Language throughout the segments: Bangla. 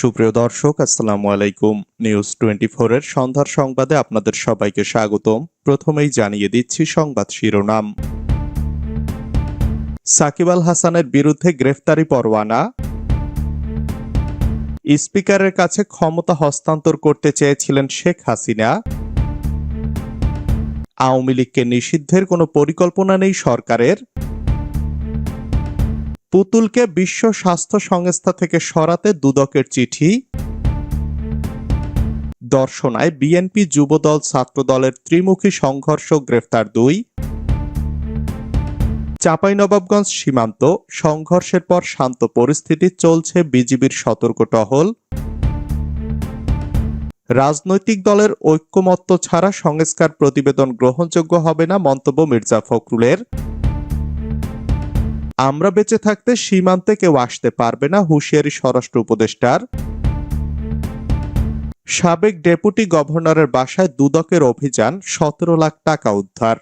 সুপ্রিয় দর্শক, আসসালামু আলাইকুম। নিউজ টোয়েন্টি এর সন্ধ্যার সংবাদে আপনাদের সবাইকে স্বাগতম। প্রথমেই জানিয়ে দিচ্ছি সংবাদ শিরোনাম। সাকিব আল হাসানের বিরুদ্ধে গ্রেফতারি পরোয়ানা। স্পিকারের কাছে ক্ষমতা হস্তান্তর করতে চেয়েছিলেন শেখ হাসিনা। আওয়ামী লীগকে নিষিদ্ধের কোনো পরিকল্পনা নেই সরকারের। পুতুলকে বিশ্ব স্বাস্থ্য সংস্থা থেকে সরাতে দুদকের চিঠি। দর্শনায় বিএনপি যুবদল ছাত্রদলের ত্রিমুখী সংঘর্ষ গ্রেফতার দুই। চাঁপাইনবাবগঞ্জ সীমান্ত, সংঘর্ষের পর শান্ত পরিস্থিতি চলছে বিজিবির সতর্ক টহল। রাজনৈতিক দলের ঐক্যমত্য ছাড়া সংস্কার প্রতিবেদন গ্রহণযোগ্য হবে না মন্তব্য মির্জা ফখরুলের। আমরা বেঁচে থাকতে সীমান্তে কেউ আসতে পারবে না, হুঁশিয়ারি স্বরাষ্ট্র উপদেষ্টার। সাবেক ডেপুটি গভর্নরের বাসায় দুদকের অভিযান, সতেরো লাখ টাকা উদ্ধার।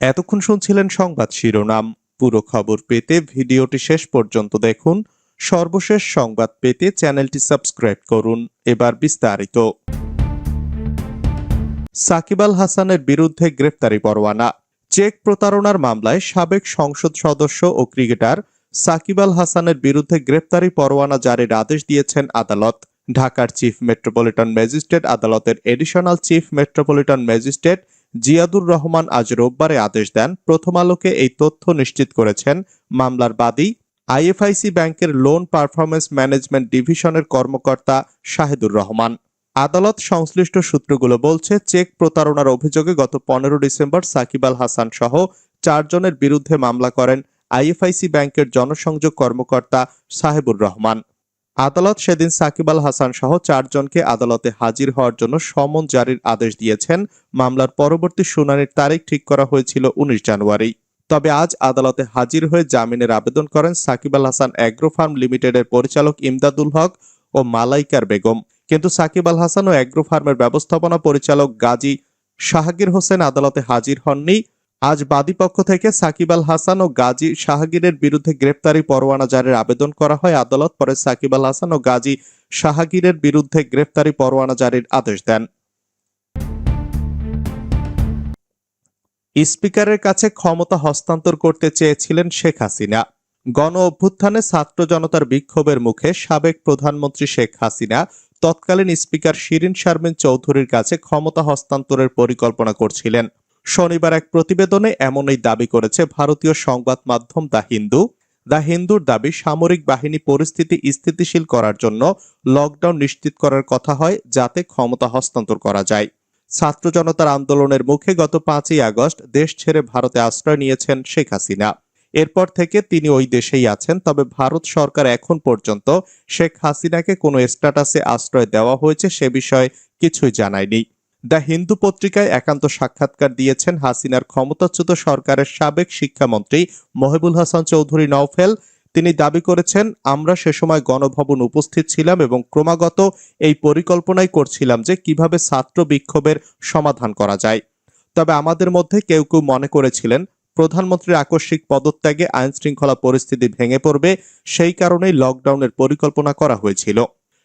এতক্ষণ শুনছিলেন সংবাদ শিরোনাম। পুরো খবর পেতে ভিডিওটি শেষ পর্যন্ত দেখুন। সর্বশেষ সংবাদ পেতে চ্যানেলটি সাবস্ক্রাইব করুন। এবার বিস্তারিত। সাকিব আল হাসানের বিরুদ্ধে গ্রেফতারি পরোয়ানা। চেক প্রতারণার মামলায় সাবেক সংসদ সদস্য ও ক্রিকেটার সাকিব আল হাসানের বিরুদ্ধে গ্রেপ্তারি পরোয়ানা জারির আদেশ দিয়েছেন আদালত। ঢাকার চিফ মেট্রোপলিটন ম্যাজিস্ট্রেট আদালতের additional chief metropolitan magistrate Ziadur Rahman আজ রোববারে আদেশ দেন, প্রথম আলোকে এই তথ্য নিশ্চিত করেছেন। মামলার বাদী আইএফআইসি ব্যাংকের লোন পারফরমেন্স ম্যানেজমেন্ট ডিভিশনের কর্মকর্তা শাহেদুর রহমান। আদালত সংশ্লিষ্ট সূত্রগুলো বলছে, চেক প্রতারণার অভিযোগে গত পনেরো ডিসেম্বর সাকিব আল হাসান সহ চারজনের বিরুদ্ধে মামলা করেন আইএফআইসি ব্যাংকের জনসংযোগ কর্মকর্তা সাহেবুর রহমান। আদালত সেদিন সাকিব আল হাসান সহ চারজনকে আদালতে হাজির হওয়ার জন্য সমন জারির আদেশ দিয়েছেন। মামলার পরবর্তী শুনানির তারিখ ঠিক করা হয়েছিল উনিশ জানুয়ারি। তবে আজ আদালতে হাজির হয়ে জামিনের আবেদন করেন সাকিব আল হাসান অ্যাগ্রো ফার্ম লিমিটেডের পরিচালক ইমদাদুল হক ও মালাইকার বেগম। কিন্তু সাকিব আল হাসান ও অ্যাগ্রো ফার্মের ব্যবস্থাপনা পরিচালক গাজী শাহাগীর হোসেন আদালতে হাজির হননি। আজ বাদীপক্ষ থেকে সাকিব আল হাসান ও গাজী শাহাগীরের বিরুদ্ধে গ্রেপ্তারি পরোয়ানা জারির আবেদন করা হয় আদালত, পরে সাকিব আল হাসান ও গাজী শাহাগীরের বিরুদ্ধে গ্রেপ্তারি পরোয়ানা জারির আদেশ দেন। স্পিকারের কাছে ক্ষমতা হস্তান্তর করতে চেয়েছিলেন শেখ হাসিনা। গণ অভ্যুত্থানে ছাত্র জনতার বিক্ষোভের মুখে সাবেক প্রধানমন্ত্রী শেখ হাসিনা তৎকালীন স্পিকার শিরিন শারমিন চৌধুরীর কাছে ক্ষমতা হস্তান্তরের পরিকল্পনা করছিলেন। শনিবার এক প্রতিবেদনে এমনই দাবি করেছে ভারতীয় সংবাদ মাধ্যম দ্য হিন্দু। দ্য হিন্দুর দাবি, সামরিক বাহিনী পরিস্থিতি স্থিতিশীল করার জন্য লকডাউন নিশ্চিত করার কথা হয়, যাতে ক্ষমতা হস্তান্তর করা যায়। ছাত্র জনতার আন্দোলনের মুখে গত পাঁচই আগস্ট দেশ ছেড়ে ভারতে আশ্রয় নিয়েছেন শেখ হাসিনা। এরপর থেকে তিনি ওই দেশেই আছেন। তবে ভারত সরকার এখন পর্যন্ত শেখ হাসিনাকে কোনো স্ট্যাটাসে আশ্রয় দেওয়া হয়েছে সে বিষয়ে কিছুই জানায়নি। দ্য হিন্দু পত্রিকায় একান্ত সাক্ষাৎকার দিয়েছেন হাসিনার ক্ষমতাচ্যুত সরকারের সাবেক শিক্ষামন্ত্রী মহিবুল হাসান চৌধুরী নওফেল। তিনি দাবি করেছেন, আমরা সে সময় গণভবন উপস্থিত ছিলাম এবং ক্রমাগত এই পরিকল্পনাই করছিলাম যে কীভাবে ছাত্র বিক্ষোভের সমাধান করা যায়। তবে আমাদের মধ্যে কেউ কেউ মনে করেছিলেন প্রধানমন্ত্রীর আকস্মিক পদত্যাগে আইন শৃঙ্খলা পরিস্থিতি ভেঙে পড়বে, সেই কারণেই লকডাউনের পরিকল্পনা করা হয়েছিল।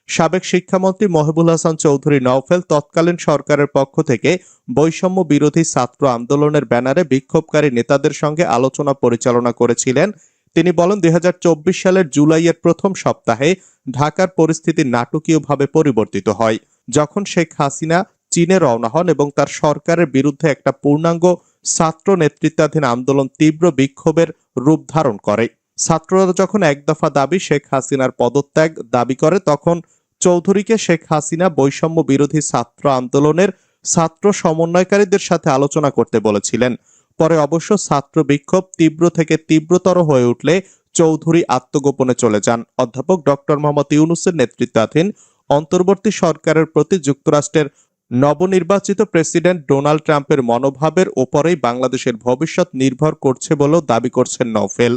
সাবেক শিক্ষামন্ত্রী মহিবুল হাসান চৌধুরী নওফেল তৎকালীন সরকারের পক্ষ থেকে বৈষম্য বিরোধী ছাত্র আন্দোলনের ব্যানারে বিক্ষোভকারী নেতাদের সঙ্গে আলোচনা পরিচালনা করেছিলেন। তিনি বলেন দুই হাজার চব্বিশ সালের জুলাইয়ের প্রথম সপ্তাহে ঢাকার পরিস্থিতি নাটকীয়ভাবে পরিবর্তিত হয়। যখন শেখ হাসিনা চীনে রওনা হন এবং তার সরকারের বিরুদ্ধে একটা পূর্ণাঙ্গ ছাত্র নেতৃত্বাধীন আন্দোলন তীব্র বিক্ষোভের রূপ ধারণ করে। ছাত্ররা যখন এক দফা দাবি শেখ হাসিনার পদত্যাগ দাবি করে, তখন চৌধুরীকে শেখ হাসিনা বৈষম্য বিরোধী ছাত্র আন্দোলনের ছাত্র সমন্বয়কারীদের সাথে আলোচনা করতে বলেছিলেন। পরে অবশ্য ছাত্র বিক্ষোভ তীব্র থেকে তীব্রতর হয়ে উঠলে চৌধুরী আত্মগোপনে চলে যান। অধ্যাপক ডক্টর মোহাম্মদ ইউনুসের নেতৃত্বাধীন অন্তর্বর্তী সরকারের প্রতি যুক্তরাষ্ট্রের নবনির্বাচিত প্রেসিডেন্ট ডোনাল্ড ট্রাম্পের মনোভাবের ওপরেই বাংলাদেশের ভবিষ্যৎ নির্ভর করছে বলেও দাবি করছেন নওফেল।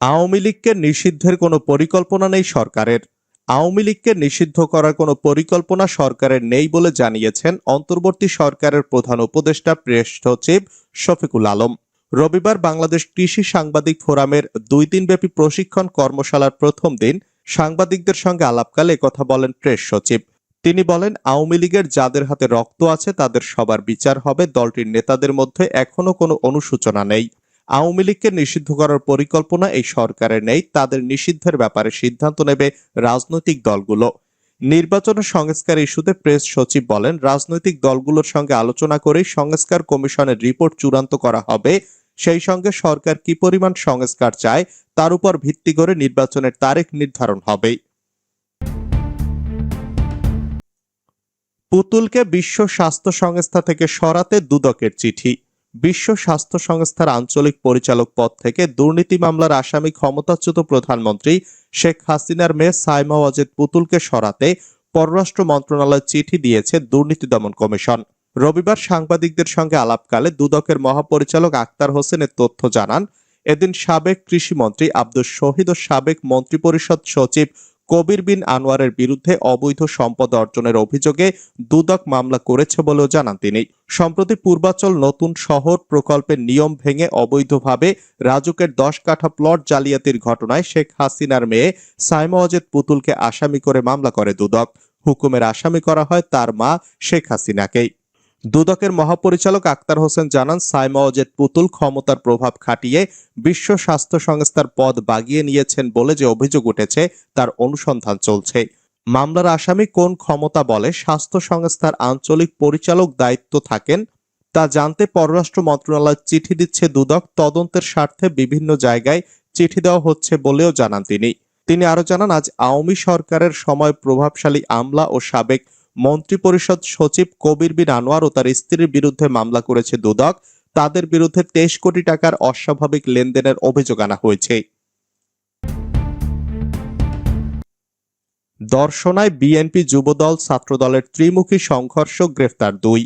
আওয়ামী লীগকে নিষিদ্ধের কোনো পরিকল্পনা নেই সরকারের। আওয়ামী লীগকে নিষিদ্ধ করার কোনো পরিকল্পনা সরকারের নেই বলে জানিয়েছেন অন্তর্বর্তী সরকারের প্রধান উপদেষ্টা প্রেস সচিব শফিকুল আলম। রবিবার বাংলাদেশ কৃষি সাংবাদিক ফোরামের দুই দিনব্যাপী প্রশিক্ষণ কর্মশালার প্রথম দিন সাংবাদিকদের সঙ্গে আলাপকালে কথা বলেন প্রেস সচিব। তিনি বলেন, আওয়ামী লীগের যাদের হাতে রক্ত আছে তাদের সবার বিচার হবে, দলটির নেতাদের মধ্যে এখনও কোনো অনুসূচনা নেই। আওয়ামী লীগকে নিষিদ্ধ করার পরিকল্পনা এই সরকারের নেই, তাদের নিষিদ্ধের ব্যাপারে সিদ্ধান্ত নেবে রাজনৈতিক দলগুলো। নির্বাচন সংস্কার ইস্যুতে প্রেস সচিব বলেন, রাজনৈতিক দলগুলোর সঙ্গে আলোচনা করেই সংস্কার কমিশনের রিপোর্ট চূড়ান্ত করা হবে। সেই সঙ্গে সরকার কি পরিমাণ সংস্কার চায়, তার উপর ভিত্তি করে নির্বাচনের তারিখ নির্ধারণ হবে। পুতুলকে বিশ্ব স্বাস্থ্য সংস্থা থেকে সরাতে দুদকের চিঠি। বিশ্ব স্বাস্থ্য সংস্থার আঞ্চলিক পরিচালক পদ থেকে দুর্নীতি মামলার আসামি ক্ষমতাচ্যুত প্রধানমন্ত্রী শেখ হাসিনার মেয়ে সাইমা ওয়াজেদ পুতুলকে সরাতে পররাষ্ট্র মন্ত্রণালয় চিঠি দিয়েছে দুর্নীতি দমন কমিশন। রবিবার সাংবাদিকদের সঙ্গে আলাপকালে দুদকের মহাপরিচালক আক্তার হোসেনের তথ্য জানান, এদিন সাবেক কৃষিমন্ত্রী আব্দুল শহীদ ও সাবেক মন্ত্রিপরিষদ সচিব কবির বিন আনোয়ারের বিরুদ্ধে অবৈধ সম্পদ অর্জনের অভিযোগে দুদক মামলা করেছে বলেও জানান তিনি। সম্প্রতি পূর্বাচল নতুন শহর প্রকল্পের নিয়ম ভেঙে অবৈধভাবে রাজুকের দশ কাঠা প্লট জালিয়াতির ঘটনায় শেখ হাসিনার মেয়ে সাইমা অজেদ পুতুলকে আসামি করে মামলা করে দুদক। হুকুমের আসামি করা হয় তার মা শেখ হাসিনাকেই। দুদকের মহাপরিচালক আক্তার হোসেন জানান, সাইমা অজেদ পুতুল ক্ষমতার প্রভাব খাটিয়ে বিশ্ব স্বাস্থ্য সংস্থার পদ বাগিয়ে নিয়েছেন বলে যে অভিযোগ উঠেছে, তার অনুসন্ধান চলছে। মামলার আসামি কোন ক্ষমতা বলে, স্বাস্থ্য সংস্থার আঞ্চলিক পরিচালক দায়িত্ব থাকেন, তা জানতে পররাষ্ট্র মন্ত্রণালয় চিঠি দিচ্ছে দুদক, তদন্তের স্বার্থে বিভিন্ন জায়গায় চিঠি দেওয়া হচ্ছে বলেও জানান তিনি। তিনি আরও জানান, আজ আওয়ামী সরকারের সময় প্রভাবশালী আমলা ও সাবেক মন্ত্রিপরিষদ সচিব কবির বিন আনোয়ার ও তার স্ত্রীর বিরুদ্ধে মামলা করেছে দুদক। তাদের বিরুদ্ধে তেইশ কোটি টাকার অস্বাভাবিক লেনদেনের অভিযোগ আনা হয়েছে। দর্শনায় বিএনপি যুবদল ছাত্রদলের ত্রিমুখী সংঘর্ষ, গ্রেফতার দুই।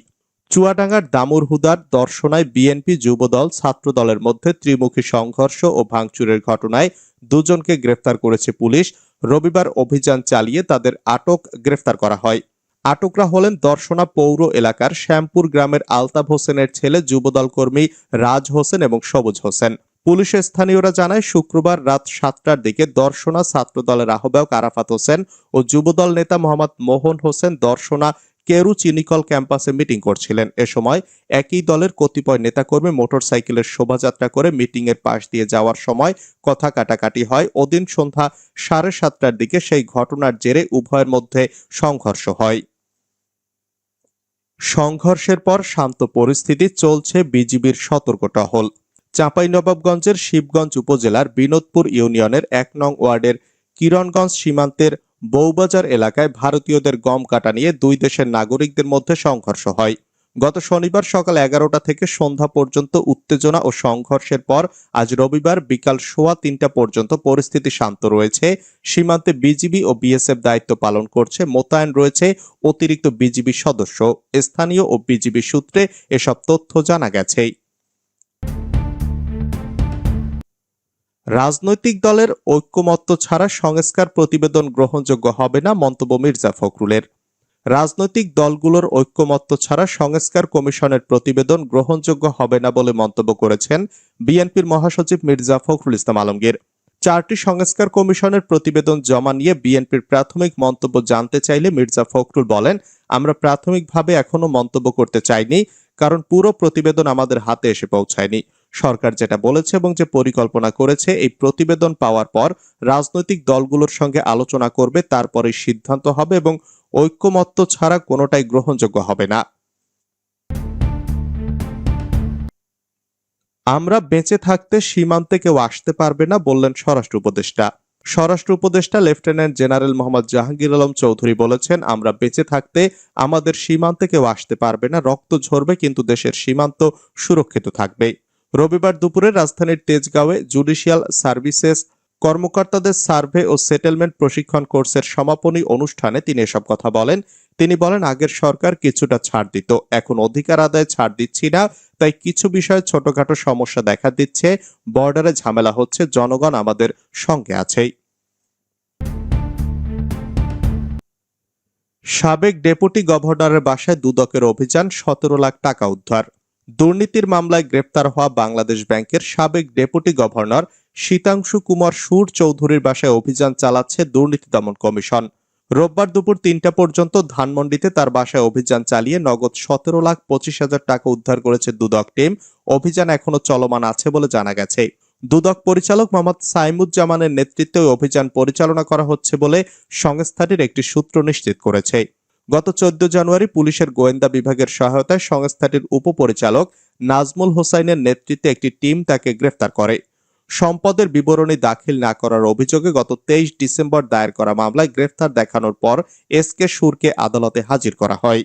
চুয়াডাঙ্গার দামুরহুদার দর্শনায় বিএনপি যুবদল ছাত্রদলের মধ্যে ত্রিমুখী সংঘর্ষ ও ভাঙচুরের ঘটনায় দুজনকে গ্রেফতার করেছে পুলিশ। রবিবার অভিযান চালিয়ে তাদের আটক, গ্রেফতার করা হয়। আটকরা হলেন দর্শনা পৌর এলাকার শ্যামপুর গ্রামের আলতাফ হোসেনের ছেলে যুবদল কর্মী রাজ হোসেন এবং সবুজ হোসেন। পুলিশের স্থানীয়রা জানায়, শুক্রবার রাত সাতটার দিকে দর্শনা ছাত্র দলের আহ্বায়ক আরাফাত হোসেন ও যুবদল নেতা মোহাম্মদ মোহন হোসেন দর্শনা কেরু চিনিকল ক্যাম্পাসে মিটিং করছিলেন। এ সময় একই দলের কতিপয় নেতাকর্মী মোটরসাইকেলের শোভাযাত্রা করে মিটিং এর পাশ দিয়ে যাওয়ার সময় কথা কাটাকাটি হয়। ওদিন সন্ধ্যা সাড়ে সাতটার দিকে সেই ঘটনার জেরে উভয়ের মধ্যে সংঘর্ষ হয়। সংঘর্ষের পর শান্ত পরিস্থিতি চলছে বিজিবির সতর্ক টহল চাঁপাইনবাবগঞ্জের শিবগঞ্জ উপজেলার বিনোদপুর ইউনিয়নের এক নং ওয়ার্ডের কিরণগঞ্জ সীমান্তের বৌবাজার এলাকায় ভারতীয়দের গম কাটা নিয়ে দুই দেশের নাগরিকদের মধ্যে সংঘর্ষ হয়। গত শনিবার সকাল এগারোটা থেকে সন্ধ্যা পর্যন্ত উত্তেজনা ও সংঘর্ষের পর আজ রবিবার বিকাল সোয়া তিনটা পর্যন্ত পরিস্থিতি শান্ত রয়েছে। সীমান্তে বিজিবি ও বিএসএফ দায়িত্ব পালন করছে। মোতায়েন রয়েছে অতিরিক্ত বিজিবি সদস্য। স্থানীয় ও বিজিবি সূত্রে এসব তথ্য জানা গেছে। রাজনৈতিক দলের ঐক্যমত্য ছাড়া সংস্কার প্রতিবেদন গ্রহণযোগ্য হবে না মন্তব্য মির্জা ফখরুলের। রাজনৈতিক দলগুলোর ঐক্যমত্য ছাড়া সংস্কার কমিশনের প্রতিবেদন গ্রহণযোগ্য হবে না বলে মন্তব্য করেছেন বিএনপির মহাসচিব মির্জা ফখরুল ইসলাম আলমগীর। চারটি সংস্কার কমিশনের প্রতিবেদন জমা নিয়ে বিএনপির প্রাথমিক মন্তব্য জানতে চাইলে মির্জা ফখরুল বলেন, আমরা প্রাথমিকভাবে এখনও মন্তব্য করতে চাইনি, কারণ পুরো প্রতিবেদন আমাদের হাতে এসে পৌঁছায়নি। সরকার যেটা বলেছে এবং যে পরিকল্পনা করেছে, এই প্রতিবেদন পাওয়ার পর রাজনৈতিক দলগুলোর সঙ্গে আলোচনা করবে তারপরে সিদ্ধান্ত হবে এবং ঐক্যমত্য ছাড়া কোনোটাই গ্রহণযোগ্য হবে না। আমরা বেঁচে থাকতে সীমান্তে কেউ আসতে পারবে না বললেন স্বরাষ্ট্র উপদেষ্টা। স্বরাষ্ট্র উপদেষ্টা লেফটেন্যান্ট জেনারেল মোহাম্মদ জাহাঙ্গীর আলম চৌধুরী বলেছেন, আমরা বেঁচে থাকতে আমাদের সীমান্তে কেউ আসতে পারবে না, রক্ত ঝরবে, কিন্তু দেশের সীমান্ত সুরক্ষিত থাকবে। রবিবার দুপুরে রাজধানীর তেজগাঁওয়ে জুডিশিয়াল সার্ভিসেস কর্মকর্তাদের সার্ভে ও সেটেলমেন্ট প্রশিক্ষণ কোর্সের সমাপনী অনুষ্ঠানে তিনি এসব কথা বলেন। তিনি বলেন, আগের সরকার কিছুটা ছাড় দিত, এখন অধিকার আদায় ছাড় দিচ্ছি না, তাই কিছু বিষয়ে ছোটখাটো সমস্যা দেখা দিচ্ছে, বর্ডারে ঝামেলা হচ্ছে, জনগণ আমাদের সঙ্গে আছেই। সাবেক ডেপুটি গভর্নরের বাসায় দুদকের অভিযান, সতেরো লাখ টাকা উদ্ধার। দুর্নীতির মামলায় গ্রেপ্তার হওয়া বাংলাদেশ ব্যাংকের সাবেক ডেপুটি গভর্নর শীতাংশু কুমার সুর চৌধুরীর বাসায় অভিযান চালাচ্ছে দুর্নীতি দমন কমিশন। রোববার দুপুর তিনটা পর্যন্ত ধানমন্ডিতে তার বাসায় অভিযান চালিয়ে নগদ সতেরো লাখ পঁচিশ হাজার টাকা উদ্ধার করেছে দুদক টিম। অভিযান এখনও চলমান আছে বলে জানা গেছে। দুদক পরিচালক মোহাম্মদ সাইমুজ্জামানের নেতৃত্বে অভিযান পরিচালনা করা হচ্ছে বলে সংস্থাটির একটি সূত্র নিশ্চিত করেছে। গত চোদ্দ জানুয়ারি পুলিশের গোয়েন্দা বিভাগের সহায়তায় সংস্থাটির উপপরিচালক নাজমুল হোসাইনের নেতৃত্বে একটি টিম তাকে গ্রেফতার করে। সম্পদের বিবরণী দাখিল না করার অভিযোগে গত তেইশ ডিসেম্বর দায়ের করা মামলায় গ্রেফতার দেখানোর পর এস কে সুরকে আদালতে হাজির করা হয়।